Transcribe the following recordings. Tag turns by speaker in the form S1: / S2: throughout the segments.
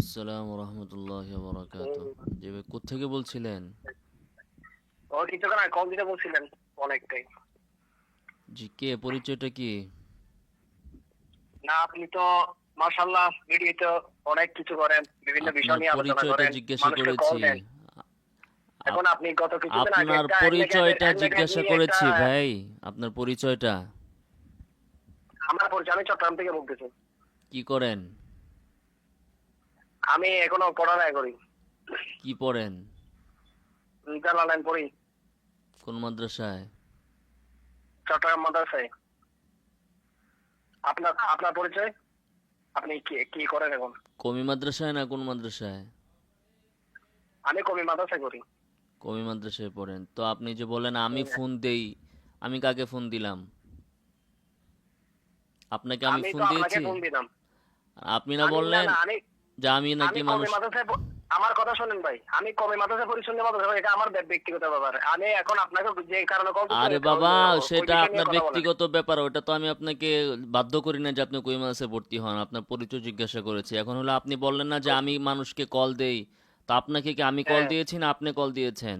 S1: আসসালাম রহমতুল্লাহ বরাকাত জি ভাই কোথেকে বলছিলেন?
S2: কল দিতে বলছিলেন অনেকটাই।
S1: জি কে? পরিচয়টা কি?
S2: না আপনি তো ভিডিওতে অনেক কিছু করেন বিভিন্ন বিষয় নিয়ে আলোচনা
S1: পরিচয়টা
S2: করেন
S1: জিজ্ঞাসা করেছি।
S2: এখন আপনি গত কিছুদিন আগে
S1: আপনার পরিচয়টা জিজ্ঞাসা করেছি ভাই আপনার পরিচয়টা।
S2: আমার পরিচয় আমি চট্টগ্রাম থেকে বলতেছি।
S1: কি করেন?
S2: আমি এখনও পড়ালেখা করি।
S1: কি পড়েন?
S2: জানা লাইন পড়ি।
S1: কোন মাদ্রাসায়?
S2: চট্টগ্রাম মাদ্রাসায়। আপনার আপনার পরিচয়? আপনি কি কি করেন এখন?
S1: কমি মাদ্রাসায় না কোন মাদ্রাসায়?
S2: আমি কবি মাদ্রাসায় করি।
S1: কমি মাদ্রাসায় পড়েন। তো আপনি যে বলেন আমি
S2: হ্যাঁ।
S1: ফোন দেই আমি কাকে ফোন দিলাম? আপনাকে আমি ফোন দিয়েছি?
S2: ফোন দিলাম।
S1: আপনি না বললেন যে আমি নাকি মানুষ
S2: আমার কথা শুনেন ভাই আমি কবে মাদ্রাসা পরিচ্ছন্ন মাদ্রাসা এটা আমার ব্যক্তিগত ব্যাপার। আমি এখন আপনাকে যে কারণে কল
S1: আরে বাবা সেটা আপনার
S2: ব্যক্তিগত
S1: ব্যাপার ওটা তো আমি আপনাকে বাধ্য করি না যে আপনি কই ভর্তি হন আপনার পরিচয় জিজ্ঞাসা করেছি। এখন হলো আপনি বললেন না যে আমি মানুষকে কল দেই তা আপনাকে কি আমি কল
S2: হ্যাঁ।
S1: দিয়েছি না আপনি কল দিয়েছেন?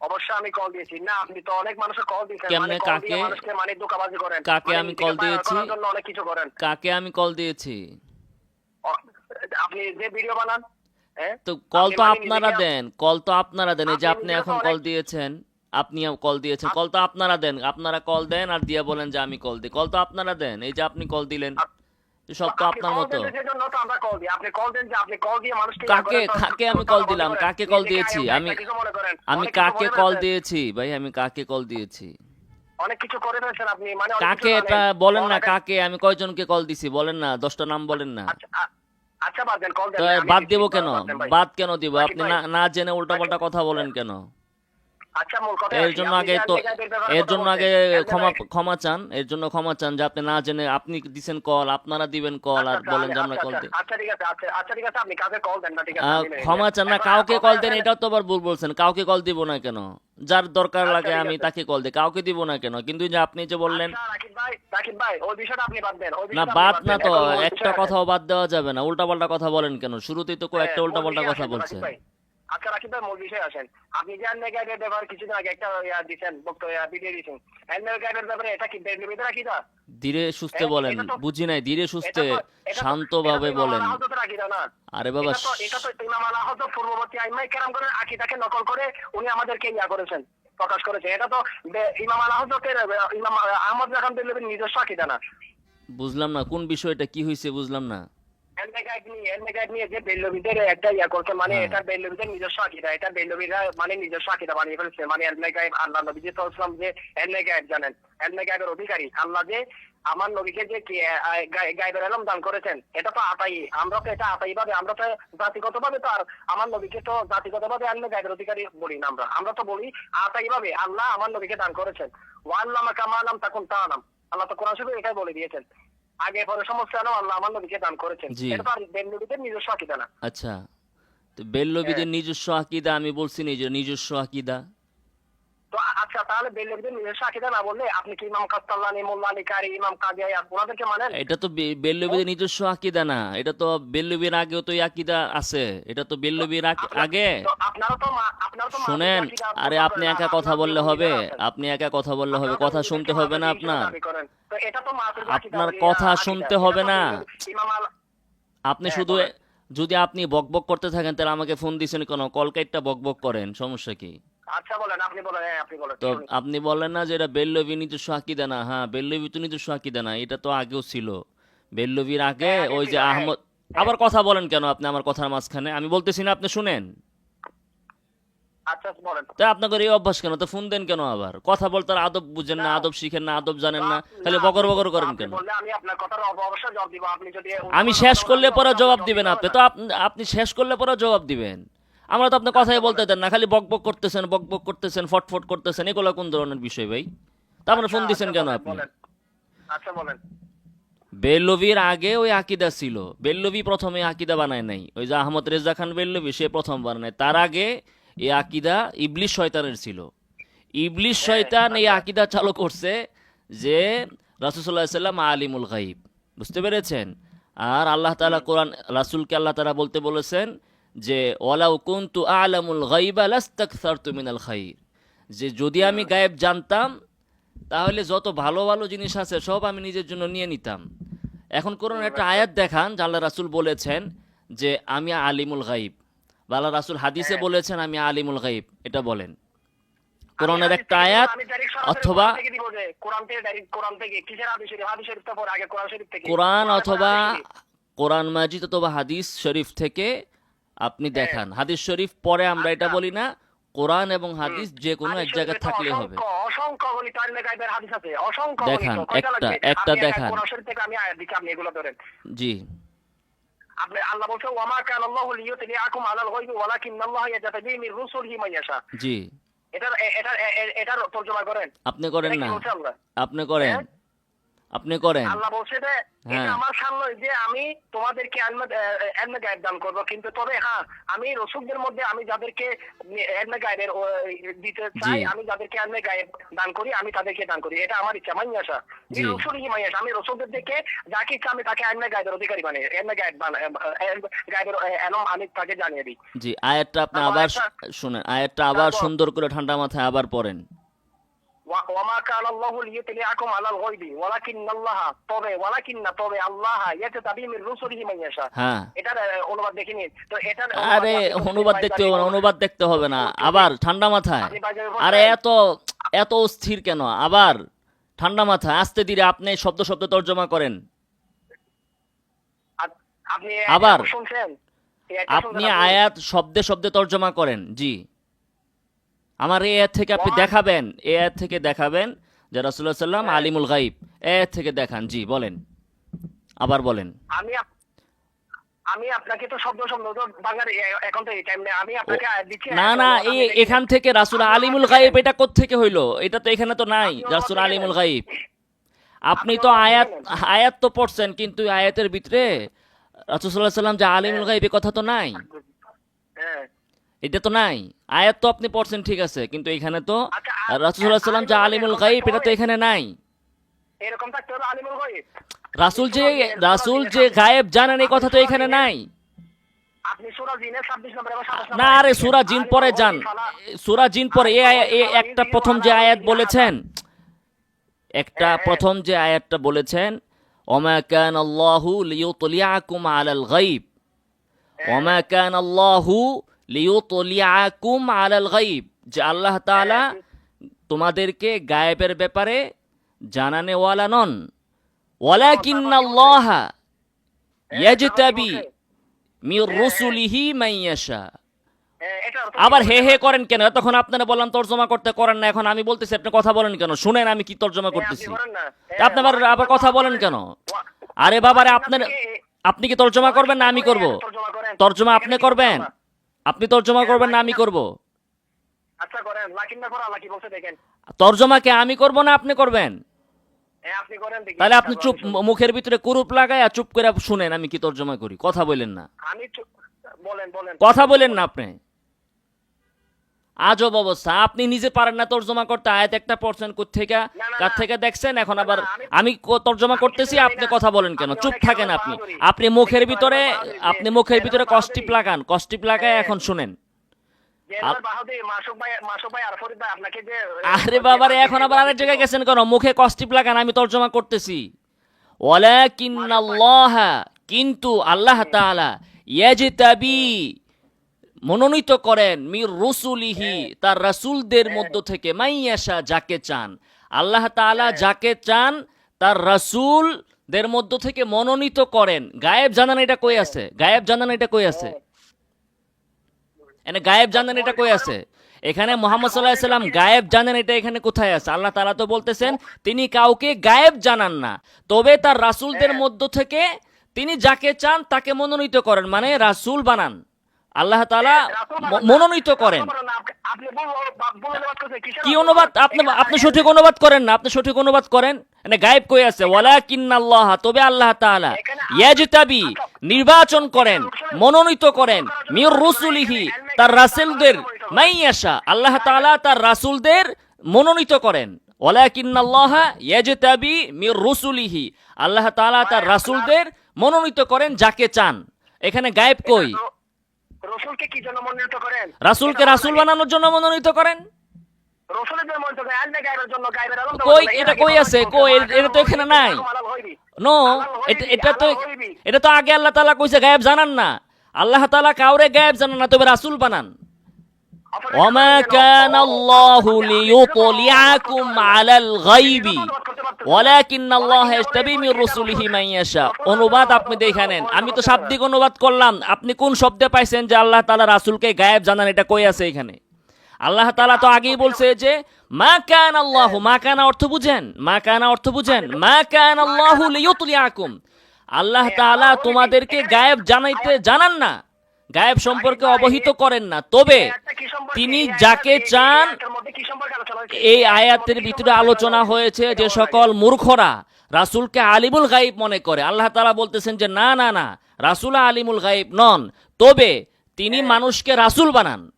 S2: অবশ্যই আমি কল দিয়েছি। না আপনি তো অনেক মানুষের কল দিয়েছেন
S1: কেমনে,
S2: মানে
S1: কাকে?
S2: মানুষকে মানে ধোঁকাবাজি করেন।
S1: কাকে
S2: মানে
S1: আমি
S2: viral
S1: দিয়েছি?
S2: অনেক কিছু করেন।
S1: কাকে আমি কল দিয়েছি?
S2: আপনি যে ভিডিও বানান হ্যাঁ?
S1: তো কল তো
S2: মানে
S1: আপনারা দেন কল তো আপনারা দেন এই যে
S2: আপনি
S1: এখন কল দিয়েছেন আপনি কল দিয়েছেন কল তো আপনারা দেন আপনারা কল দেন আর দিয়া বলেন যে আমি কল দিই কল তো আপনারা দেন এই যে আপনি কল দিলেন সব তো
S2: আপনি
S1: আপনার মতো।
S2: দেন সেজন্য তো আমরা কল দিই আপনি কল দেন যে আপনি কল দিয়ে মানুষকে
S1: কাকে- কাকে আমি call দিলাম? কাকে
S2: কল
S1: দিয়েছি? আমি- আমি কাকে কল দিয়েছি? ভাই আমি কাকে কল দিয়েছি?
S2: অনেক কিছু করে ফেলছেন আপনি মানে
S1: কাকে এটা বলেন না কাকে আমি কয়জনকে কল দিছি? বলেন না দশটা নাম বলেন না।
S2: আচ্ছা আচ্ছা বাদ দেন কল দেন।
S1: বাদ দেব কেন?
S2: বাদ
S1: কেন দিব? আপনি না জেনে উল্টাপাল্টা কথা বলেন কেন?
S2: আচ্ছা মূল কথা
S1: এর জন্য আগে তো এর জন্য আগে ক্ষমা ক্ষমা চান এর জন্য ক্ষমা চান যে আপনি না জেনে আপনি দিছেন কল আপনারা দিবেন কল আর
S2: আচ্ছা,
S1: বলেন যে
S2: আচ্ছা,
S1: আমরা কল
S2: আচ্ছা,
S1: দিই।
S2: আচ্ছা ঠিক আছে আচ্ছা আচ্ছা ঠিক আছে আপনি কাকে কল দেন না ঠিক আছে
S1: ক্ষমা চান না কাউকে কল দেন এটাও তো আবার ভুল বলছেন কাউকে কল দিব না কেন? যার দরকার
S2: আচ্ছা,
S1: লাগে আমি তাকে কল দিই। কাউকে দিব না কেন? কিন্তু যে আপনি যে বললেন
S2: আচ্ছা,
S1: না বাদ না তো একটা কথাও বাদ দেওয়া যাবে না উল্টাপাল্টা কথা বলেন কেন? শুরুতেই তো একটা
S2: হ্যাঁ,
S1: উল্টাপাল্টা কথা বলছেন
S2: ভাই। আচ্ছা রাকিব ভাই মূল বিষয়ে আসেন। আপনি যে আনলিগাইডের ব্যাপারে কিছুদিন আগে একটা ইয়া দিছেন বক্তব্য আনলিগাইডের ব্যাপারে এটা কি রাখি দা
S1: ধীরে সুস্থে বলেন বুঝি নাই ধীরে সুস্থে। শান্তভাবে বলেন। আরে বাবা
S2: এটা তো ইমাম আল পূর্ববর্তী আইমাই কেরাম করে আকিদাকে নকল করে উনি আমাদেরকে ইয়া করেছেন প্রকাশ করেছে এটা তো ইমাম আল ইমাম আহমদ জাহান দেলের নিজস্ব আকিদা না।
S1: বুঝলাম না কোন বিষয়টা কি হয়েছে বুঝলাম না।
S2: একটা ইয়া করছে মানে
S1: হ্যাঁ।
S2: এটা বেল্লবিদের নিজস্ব আকিদা। এটা বেল্লবিরা মানে নিজস্ব আকিদা বানিয়ে ফেলছে। মানে আল্লাহ নবী যে অধিকারী আল্লাহ যে আমার নবীকে যে গাইবের এলম দান করেছেন এটা তো আতাই। আমরা তো এটা আতাই ভাবে আমরা তো জাতিগত ভাবে তো আর আমার নবীকে তো জাতিগত ভাবে আল্লাহ গাইবের অধিকারী বলি না আমরা। আমরা তো বলি আতাই ভাবে আল্লাহ আমার নবীকে দান করেছেন। ওয়াল্লামা কামালাম তখন তা নাম আল্লাহ তো কোরআন শরীফে এটাই বলে দিয়েছেন। আগে পরে সমস্যা নাম আল্লাহ আমার নবীকে দান করেছেন। এটা তো আর বেল্লবিদের নিজস্ব আকিদা না।
S1: আচ্ছা। তো বেল্লবিদের
S2: হ্যাঁ।
S1: নিজস্ব আকিদা আমি বলছি নিজস্ব আকিদা।
S2: তো আচ্ছা তাহলে বেল্লবিদের নিজস্ব আকিদা না বললে আপনি কি ইমাম কাস্তাল্লানি কারি ইমাম কাজী ওনাদেরকে মানেন?
S1: এটা তো বেল্লবিদের নিজস্ব আকিদা না। এটা তো বেল্লবির আগেও তো আকিদা আছে। এটা তো বেল্লবির আগ-
S2: আপনার-
S1: আগে।
S2: আপনারা তো আপনারা তো
S1: শুনেন আরে আপনি একা কথা বললে হবে। আপনি একা কথা বললে হবে। কথা শুনতে হবে না আপনার। আপনার কথা শুনতে হবে না। আপনি
S2: হ্যাঁ,
S1: শুধু যদি আপনি বকবক করতে থাকেন তাহলে আমাকে ফোন দিছেন কেন? কলকাইটটা বকবক করেন সমস্যা কি?
S2: আচ্ছা বলেন আপনি বলেন হ্যাঁ আপনি বলেন
S1: তো। আপনি বললেন না যে এটা বেল্লবি নিজস্ব আকিদা না হ্যাঁ বেল্লবি তো নিজস্ব আকিদা না এটা তো আগেও ছিল। বেল্লবির আগে
S2: হ্যাঁ,
S1: ওই যে
S2: হ্যাঁ।
S1: আহমদ আবার কথা বলেন কেন আপনি আমার কথার মাঝখানে? আমি বলতেছি না আপনি শুনেন।
S2: আচ্ছা
S1: তো আপনাদের এই অভ্যাস কেন? তো ফোন দেন কেন আবার? কথা বলতে আদব বুঝেন না। আদব শিখেন না আদব জানেন না। খালি
S2: না,
S1: বকর বকর করেন কেন?
S2: আমি
S1: শেষ করলে পরে জবাব দিবেন আপনি। তো আপনি শেষ করলে পরে জবাব দিবেন। আমরা তো আপনি কথাই বলতে দেন না খালি বক বক করতেছেন বক বক করতেছেন ফটফট করতেছেন এগুলো কোন ধরনের বিষয় ভাই? তা ফোন
S2: আচ্ছা,
S1: দিছেন
S2: আচ্ছা,
S1: কেন আপনি।
S2: আচ্ছা বলেন।
S1: বেল্লবির আগে ওই আকিদা ছিল। বেল্লবি প্রথমে আকিদা বানায় নাই। ওই যে আহমদ রেজা খান বেল্লবি সে প্রথম বানায়। তার আগে এই আকিদা ইবলিশ শয়তানের ছিল। ইবলিশ শয়তান এই আকিদা চালু করছে যে রাসুসাল্লাহ সাল্লাম আলিমুল গাইব বুঝতে পেরেছেন? আর আল্লাহ তাআলা কোরআন রাসূলকে আল্লাহ তাআলা বলতে বলেছেন যে ওয়ালাউ কুনতু আ'লামুল গায়বা লাস্তাকসারতু মিনাল খাইর। যে যদি আমি গায়েব জানতাম তাহলে যত ভালো ভালো জিনিস আছে সব আমি নিজের জন্য নিয়ে নিতাম। এখন কোরআন একটা আয়াত দেখান যে আল্লাহ রাসূল বলেছেন যে আমি আলিমুল গাইব বা আল্লাহ রাসূল হাদিসে বলেছেন আমি আলিমুল গাইব এটা বলেন। কোরআনের একটা আয়াত অথবা
S2: কোরআন থেকে দিব কোরআন থেকে direct কোরআন থেকে কিসের হাদিস হাদিস শরীফ তো পরে আগে কোরআন শরীফ থেকে।
S1: কোরআন
S2: কোরআন
S1: অথবা কোরআন মাজিদ অথবা হাদিস শরীফ থেকে আপনি দেখান। হাদিস শরীফ পরে আমরা এটা
S2: আচ্ছা।
S1: বলি না কোরআন এবং হাদিস যে কোনো এক জায়গায় থাকলে হবে। দেখান, একটা- একটা দেখান।
S2: থেকে আমি আয়াত দিচ্ছি আপনি এগুলো ধরেন।
S1: জি।
S2: আপনি আল্লাহ বলছে ওয়ামা কান আল্লাহু লিইউতলিআকুম আলাল গায়বি ওয়ালাকিন্নাল্লাহ ইয়াজতাবি মির রুসুলিহি মান ইয়াশা।
S1: জি।
S2: এটার এ- এটার এ- এ- এটার তর্জমা করেন।
S1: আপনি করেন না? আপনি করেন।
S2: হ্যাঁ?
S1: আপনি করেন।
S2: আল্লাহ বলছে যে
S1: হ্যাঁ।
S2: এটা আমার সামনে যে আমি তোমাদেরকে এলমে গায়েব দান করব। কিন্তু তবে হ্যাঁ আমি রসুকদের মধ্যে আমি যাদেরকে এলমে গায়েবের দিতে চাই আমি যাদেরকে এলমে গায়েব দান করি আমি তাদেরকে দান করি। এটা আমার ইচ্ছা মাইয়াসা
S1: জি।
S2: রসুলই মাইয়াসা আমি রসুকদের দেখে যাকে ইচ্ছা আমি তাকে এলমে গায়েবের অধিকারী বানাই এলমে গায়েব গায়েবের এলম আমি তাকে জানিয়ে দিই।
S1: জি আয়াতটা আপনি আবার শুনেন। আয়াতটা আবার সুন্দর করে ঠান্ডা মাথায় আবার পড়েন।
S2: ওয়ামা কান আল্লাহু লিইউতলিআকুম আলাল গায়বি ওয়ালাকিন্নাল্লাহ তবে ওয়ালাকিন্না তবে আল্লাহ ইয়াজতাবি মির রুসুলিহি মান ইয়াশা।
S1: হ্যাঁ।
S2: এটার অনুবাদ দেখিনি তো এটার
S1: আরে অনুবাদ দেখতে হবে না অনুবাদ দেখতে হবে না। আবার ঠান্ডা মাথায়। আরে এত এত স্থির কেন? আবার ঠান্ডা মাথায় আস্তে ধীরে আপনি শব্দ শব্দ তর্জমা করেন।
S2: আপনি
S1: আবার।
S2: শুনছেন
S1: আপনি? আয়াত শব্দে শব্দে তর্জমা করেন জি। আমার আয়াত থেকে আপনি দেখাবেন এ থেকে দেখাবেন যে রাসূলুল্লাহ সাল্লাম আলিমুল গাইব এ থেকে দেখান জি বলেন। আবার বলেন।
S2: আমি আমি আপনাকে তো শব্দ শব্দ বাংলার এ- এখন তো এই টাইম আমি আপনাকে দিচ্ছি
S1: না না এই এখান থেকে রাসূল আলিমুল
S2: দেখেন।
S1: এটা কোত্থেকে হইল? এটা তো এখানে তো নাই রাসূল। আলিমুল গাইব আপনি তো আয়াত আয়াত তো পড়ছেন কিন্তু আয়াতের ভিতরে রাসূল আলাইহি সাল্লাম যে আলিমুল গাইব কথা তো নাই। এটা তো নাই। আয়াত তো আপনি পড়ছেন ঠিক আছে কিন্তু এখানে তো
S2: আ-
S1: রাসূল সাল্লাল্লাহু আলাইহি সাল্লাম যে আলিমুল গাইব এটা তো এখানে নাই।
S2: এরকম থাকতে হবে আলিমুল গায়ব।
S1: রাসূল যে রাসূল যে গায়েব জানেন এই কথা তো এখানে নাই।
S2: আপনি সূরা জিনের 26 নম্বর এবং 27 নম্বর
S1: না আরে সুরা জিন পরে যান। সুরা জিন পরে আয়া- একটা প্রথম যে আয়াত বলেছেন একটা প্রথম যে আয়াতটা বলেছেন ওমা কান আল্লাহু লিয়ুতলিয়াকুম আলাল গায়ব ওমা কান আল্লাহু লিয়ুতলিয়াকুম আলাল গায়ব। যে আল্লাহ তাআলা তোমাদেরকে গায়েবের ব্যাপারে জানানে ওয়ালা নন ওয়ালাকিন্নাল্লাহ ইয়াজতাবি মির রুসুলিহি মাইয়াশা
S2: হ্যাঁ,
S1: আবার হে হে করেন কেন? এতক্ষণ আপনারা বললাম তর্জমা করতে করেন না এখন আমি বলতেছি আপনি কথা বলেন কেন? শুনেন আমি কি তর্জমা
S2: হ্যাঁ,
S1: করতেছি।
S2: আপনি
S1: আবার আবার কথা বলেন কেন? আরে বাবারে আপনার আপনি কি তর্জমা করবেন না আমি করব?
S2: তর্জমা
S1: আপনি করবেন? আপনি তর্জমা করবেন না আমি করব।
S2: আচ্ছা করেন। লাকিন না করা লাকি বলছে দেখেন।
S1: তর্জমা কে আমি করব না আপনি করবেন?
S2: হ্যাঁ আপনি করেন দেখি।
S1: তাহলে আপনি চুপ মুখের ভিতরে কুরুপ লাগায় আর চুপ করে শুনেন আমি কি তর্জমা করি। কথা বলেন না।
S2: আমি বলেন বলেন।
S1: কথা বলেন না আপনি। আজব অবস্থা। আপনি নিজে পারেন না তর্জমা করতে। আয়াত একটা পড়ছেন থেকে
S2: না, না,
S1: কার থেকে দেখছেন? এখন আবার
S2: আমি-
S1: তর্জমা করতেছি আপনি কথা বলেন কেন? চুপ থাকেন আপনি। আপনি মুখের ভিতরে আপনি মুখের ভিতরে। কষ্টিপ লাগান। কষ্টিপ লাগায়
S2: হ্যাঁ।
S1: এখন শুনেন।
S2: আরে
S1: বাবারে এখন আবার আরেক জায়গায় গেছেন কেন? মুখে কষ্টিপ লাগান আমি তর্জমা করতেছি। ওয়ালাকিন্নাল্লাহ কিন্তু আল্লাহ তাআলা ইয়াজতাবি মনোনীত করেন মির রসুলিহি তার রাসূলদের মধ্য থেকে মাইয়াশা যাকে চান। আল্লাহ তাআলা যাকে চান তার রাসূলদের মধ্য থেকে মনোনীত করেন। গায়েব জানান এটা কই আছে? গায়েব জানান এটা কই আছে? এনে গায়েব জানেন এটা কই আছে? এখানে মোহাম্মদ সাল্লাহ সাল্লাম গায়েব জানেন এটা এখানে কোথায় আছে? আল্লাহ তাআলা তো বলতেছেন তিনি কাউকে গায়েব জানান না। তবে তার রাসূলদের মধ্য থেকে তিনি যাকে চান তাকে মনোনীত করেন। মানে রাসূল বানান। আল্লাহ তাআলা ম- মনোনীত করেন। কি অনুবাদ? আপনি আপনি সঠিক অনুবাদ করেন না আপনি সঠিক অনুবাদ করেন। মানে গায়েব কই আছে? ওয়ালাকিন্নাল্লাহ তবে আল্লাহ তাআলা ইয়াজতাবি নির্বাচন করেন মনোনীত করেন। মির রুসুলিহি তার রাসূলদের মাইয়াশা আল্লাহ তাআলা তার রাসূলদের মনোনীত করেন। ওয়ালাকিন্নাল্লাহ ইয়াজতাবি মির রুসুলিহি আল্লাহ তাআলা তার রাসূলদের মনোনীত করেন যাকে চান। এখানে গায়েব কই?
S2: রসুলকে কি জন্য মনোনীত করেন
S1: রাসূলকে
S2: এটা
S1: রাসূল
S2: আল্লাহ-
S1: বানানোর জন্য মনোনীত করেন
S2: রসুলের জন্য মনোনীত করেন আল্লাহ গায়েবের জন্য গায়েবের আলম
S1: কই এটা কই আছে কই এ- এটা তো এখানে নাই নো এটা এটা তো এটা তো আগে আল্লাহ তাআলা কইছে গায়েব জানান না আল্লাহ তাআলা কাউরে গায়েব জানান না তবে রাসূল বানান وما كان الله ليطلعكم على الغيب অনুবাদ আপনি দেখে আমি তো শাব্দিক অনুবাদ করলাম। আপনি কোন শব্দে পাইছেন যে আল্লাহ তালা রাসুলকে গায়েব জানান? এটা কই আছে এখানে? আল্লাহ তালা তো আগেই বলছে যে, মা কান আল্লাহ মা কানা অর্থ বুঝেন? মা কানা অর্থ বুঝেন? মা কান আল্লাহ আকুম আল্লাহ তালা তোমাদেরকে গায়েব জানাইতে জানান না। গায়েব সম্পর্কে অবহিত করেন না। তবে তিনি যাকে চান এই আয়াতের ভিতরে আলোচনা হয়েছে যে সকল মূর্খরা রাসূলকে আলিমুল গাইব মনে করে। আল্লাহ তাআলা বলতেছেন যে, না না না, রাসূল আলিমুল গাইব নন। তবে তিনি মানুষকে রাসূল বানান।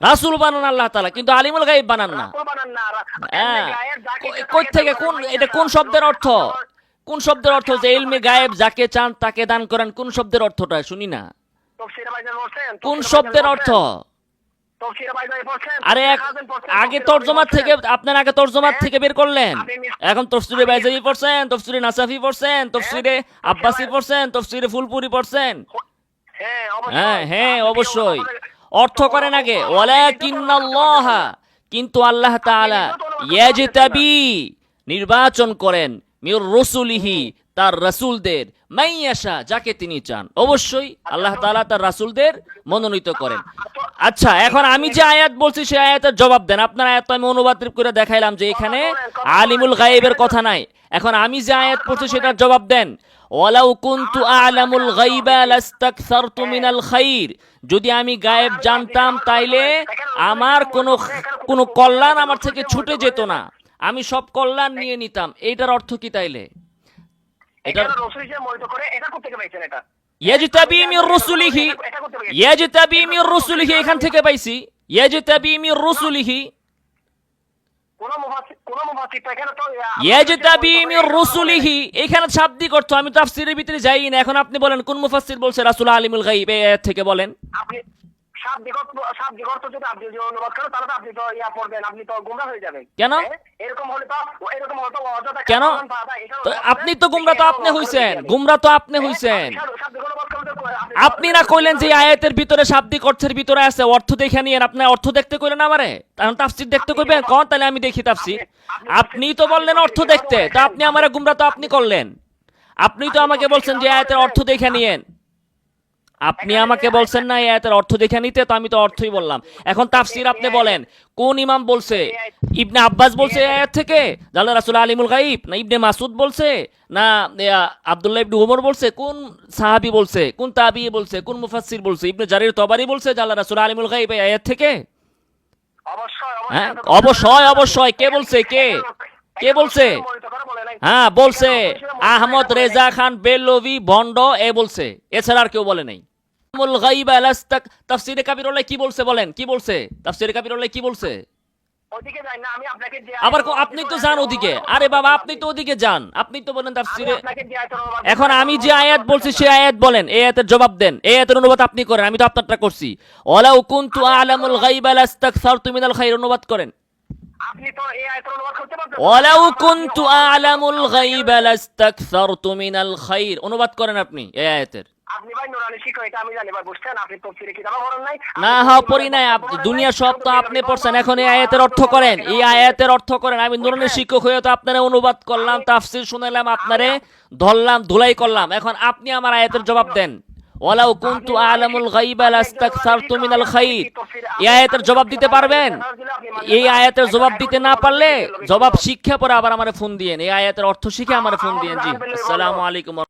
S1: রাসূল বানান আল্লাহ তালা কিন্তু আলিমুল গাইব বানান না। হ্যাঁ। কই থেকে, কোন, এটা কোন শব্দের অর্থ? কোন শব্দের অর্থ যে ইলমে গায়েব যাকে চান তাকে দান করেন? কোন শব্দের অর্থটা? শুনি না। কোন শব্দের অর্থ? আরে আগে তর্জমার থেকে আপনার আগে তর্জমার থেকে বের করলেন। এখন তফসিরে পড়ছেন তফসিরে নাসাফি পড়ছেন তফসিরে আব্বাসি পড়ছেন তফসিরে ফুলপুরি পড়ছেন। হ্যাঁ হ্যাঁ অবশ্যই। অর্থ করেন আগে। ওয়ালাকিন্নাল্লাহ কিন্তু আল্লাহ তাআলা ইয়াজতাবি নির্বাচন করেন মির রসুলিহি তার রাসূলদের মাইয়াশা যাকে তিনি চান। অবশ্যই আল্লাহ তাআলা তার রাসূলদের মনোনীত করেন। আচ্ছা এখন আমি যে আয়াত বলছি সেই আয়াতের জবাব দেন। আপনার আয়াত আমি অনুবাদ করে দেখাইলাম যে এখানে আলিমুল গায়েবের কথা নাই। এখন আমি যে আয়াত পড়ছি সেটার জবাব দেন। ওয়ালাউ কুনতু আলামুল গায়বা লাস্তাকসারতু মিনাল খাইর। যদি আমি গায়েব জানতাম তাইলে আমার কোনো কোনো কল্যাণ আমার থেকে ছুটে যেত না। আমি সব কল্যাণ নিয়ে নিতাম। এইটার অর্থ কি তাইলে? এটা ইয়াজতাবি মির রসুলিহি। ইয়াজতাবি মির রসুলিহি এখান থেকে পাইছি। ইয়াজতাবি মির রসুলিহি। এখানে শাব্দিক অর্থ আমি তাফসীরের ভিতরে যাই না এখন আপনি বলেন কোন মুফাসসির বলছে রাসূল আলিমুল আয়াত থেকে বলেন?
S2: আপনি শাব্দিক শাব্দিক অর্থ যদি আপনি যদি অনুবাদ করেন তাহলে তো আপনি তো ইয়া পড়বেন আপনি তো গুমরা হয়ে যাবেন।
S1: কেন?
S2: হ্যাঁ? এরকম হলে তো এরকম হলে অযথা
S1: কেন? আপনি তো গুমরা তো আপনি হইছেন। গুমরা তো আপনি হইছেন
S2: শাব্দিক অনুবাদ করলে তো আপনি-
S1: না কইলেন যে আয়াতের ভিতরে শাব্দিক অর্থের ভিতরে আছে অর্থ দেখে নিয়েন। আপনি অর্থ দেখতে কইলেন আমারে? তাহলে তাফসীর দেখতে কইবেন? কোন তাহলে আমি দেখি তাফসীর। আপনি তো বললেন অর্থ দেখতে। তা আপনি আমারে গুমরা তো আপনি করলেন। আপনি তো আমাকে বলছেন যে আয়াতের অর্থ দেখে নিয়েন। আপনি আমাকে বলছেন না আয়াতের অর্থ দেখে নিতে তো আমি তো অর্থই বললাম। এখন তাফসির আপনি বলেন কোন ইমাম বলছে? ইবনে আব্বাস বলছে আয়াত থেকে? জাল্লা রাসূল আলিমুল গাইব না ইবনে মাসুদ বলছে? না আব্দুল্লাহ ইবনে উমর বলছে? কোন সাহাবী বলছে? কোন তাবি বলছে? কোন মুফাসসির বলছে? ইবনে জারির তবারি বলছে? জাল্লা রাসূল আলিমুল গাইব আয়াত থেকে?
S2: অবশ্যই
S1: হ্যাঁ
S2: অবশ্যই
S1: অবশ্যই। কে বলছে? কে? কে বলছে? হ্যাঁ বলছে। আহমদ রেজা খান বেলভি ভন্ড এ বলছে। এছাড়া আর কেউ বলে নাই। তাফসীরে কাবিরুল্লাহ কি বলছে বলেন? কি বলছে? তাফসীরে কাবিরুল্লাহ কি বলছে?
S2: ওদিকে যাই না আমি আপনাকে যে
S1: আবার আপনি তো যান ওদিকে। আরে বাবা আপনি তো ওদিকে যান। আপনি তো বলেন
S2: আমি
S1: তাফসীরে
S2: আপনাকে যে আয়াতের অনুবাদ
S1: এখন আমি যে আয়াত বলছি সেই আয়াত বলেন। এই আয়াতের জবাব দেন। এই আয়াতের অনুবাদ আপনি করেন আমি তো আপনারটা করছি। ওয়ালাউ কুনতু আলামুল গাইবা লাস্তাকসারতু মিনাল খাইর অনুবাদ করেন।
S2: আপনি তো এই অনুবাদ
S1: ওয়ালাউ কুনতু আলামুল গাইবা লাস্তাকসারতু মিনাল খাইর। অনুবাদ করেন আপনি এই আয়াতের।
S2: আপনি ভাই নুরানি শিক্ষক এটা আমি জানি ভাই বুঝছেন? আপনি তফসিরে কিতাব পড়েন নাই।
S1: না হা পড়ি নাই। দুনিয়া সব তো আপনি পড়ছেন। এখন এই আয়াতের অর্থ করেন। এই আয়াতের অর্থ করেন। আমি নুরানের শিক্ষক হয়ে তো আপনারে অনুবাদ করলাম তাফসীর শুনাইলাম আপনারে ধরলাম ধুলাই করলাম। এখন আপনি আমার আয়াতের জবাব দেন। ওয়ালাউ কুনতু আলামুল গাইবা লাস্তাকসারতু মিনাল খাইর। এই আয়াতের জবাব দিতে পারবেন? এই আয়াতের জবাব দিতে না পারলে জবাব শিক্ষা পরে আবার আমারে ফোন দিয়েন। এই আয়াতের অর্থ শিখে আমারে ফোন দিয়েন। জি। আসসালামু আলাইকুম